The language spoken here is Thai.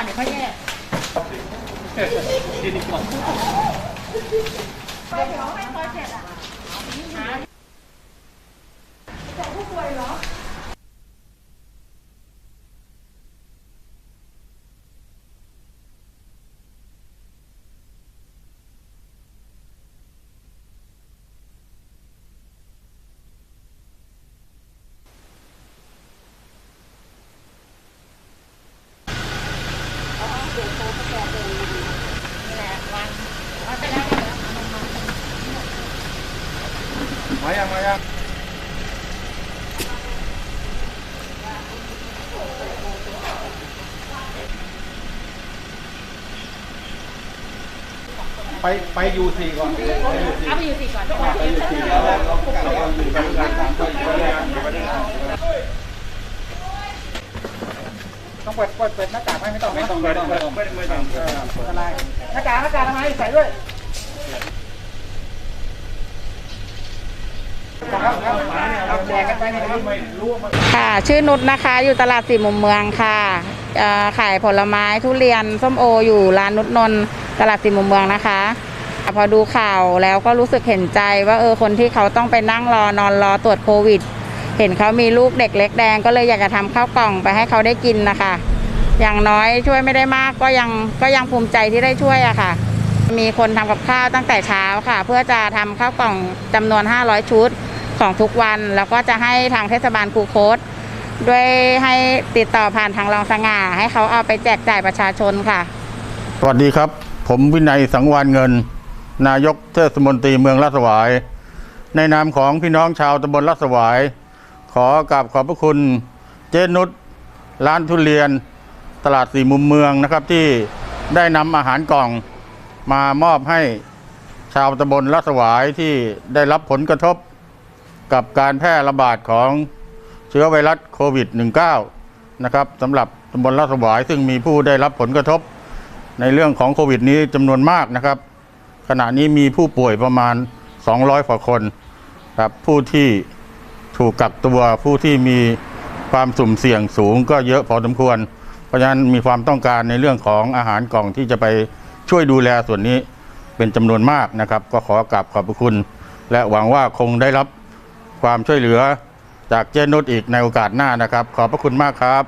อนเดี๋ยวค่อยแยกดีกว่าไปเดี๋ยวให้พอเสร็จอะหาแต่ผู้ป่วยเหรอ มายังมายังไปไปยูซีก่อนไปยูซีเอาไปอยู่สี่ก่อนไปยูซีแล้วเราเราอยู่กันการทางไปไปเรียนไปเรียนต้องเปิดเปิดเปิดหน้ากากไหมไม่ต้องไม่ต้องไม่ต้องไม่ต้องไม่ต้องไม่ต้องอะไรหน้ากากหน้ากากทำไมใส่ด้วยครับครับเอาแจกกันไปนะ ค่ะ ชื่อนุชนะคะ อยู่ตลาดสี่มุมเมืองค่ะขายผลไม้ทุเรียนส้มโออยู่ร้านนุชนนตลาดสี่มุมเมืองนะคะพอดูข่าวแล้วก็รู้สึกเห็นใจว่าเออคนที่เขาต้องไปนั่งรอนอนรอตรวจโควิด เห็นเขามีลูกเด็กเล็กแดงก็เลยอยากจะทำข้าวกล่องไปให้เขาได้กินนะคะ อย่างน้อยช่วยไม่ได้มากก็ยังก็ยังภูมิใจที่ได้ช่วยอะค่ะ มีคนทำกับข้าวตั้งแต่เช้าค่ะ เพื่อจะทำข้าวกล่องจำนวน 500 ชุด ของทุกวัน แล้วก็จะให้ทางเทศบาลคูโคตด้วยให้ติดต่อผ่านทางรองสง่า ให้เขาเอาไปแจกจ่ายประชาชนค่ะ สวัสดีครับ ผมวินัยสังวานเงิน นายกเทศมนตรีเมืองลาดสวาย ในนามของพี่น้องชาวตำบลลาดสวาย ขอกราบขอบพระคุณเจนุชร้านทุเรียนตลาดสี่มุมเมืองนะครับที่ได้นำอาหารกล่องมามอบให้ชาวตำบลลาดสวายที่ได้รับผลกระทบ กับการแพร่ระบาดของเชื้อไวรัสโควิด -19 นะครับสำหรับตำบลลาดสวายซึ่งมีผู้ได้รับผลกระทบ ในเรื่องของโควิดนี้จำนวนมากนะครับ ขณะนี้มีผู้ป่วยประมาณ 200กว่าคนครับผู้ที่ถูกกักตัวผู้ที่มีความสุ่มเสี่ยงสูงก็เยอะพอสมควร เพราะฉะนั้นมีความต้องการในเรื่องของอาหารกล่องที่จะไปช่วยดูแลส่วนนี้เป็นจำนวนมากนะครับ ก็ขอกราบขอบพระคุณ และหวังว่าคงได้รับ ความช่วยเหลือจากเจนุชอีกในโอกาสหน้านะครับ ขอบพระคุณมากครับ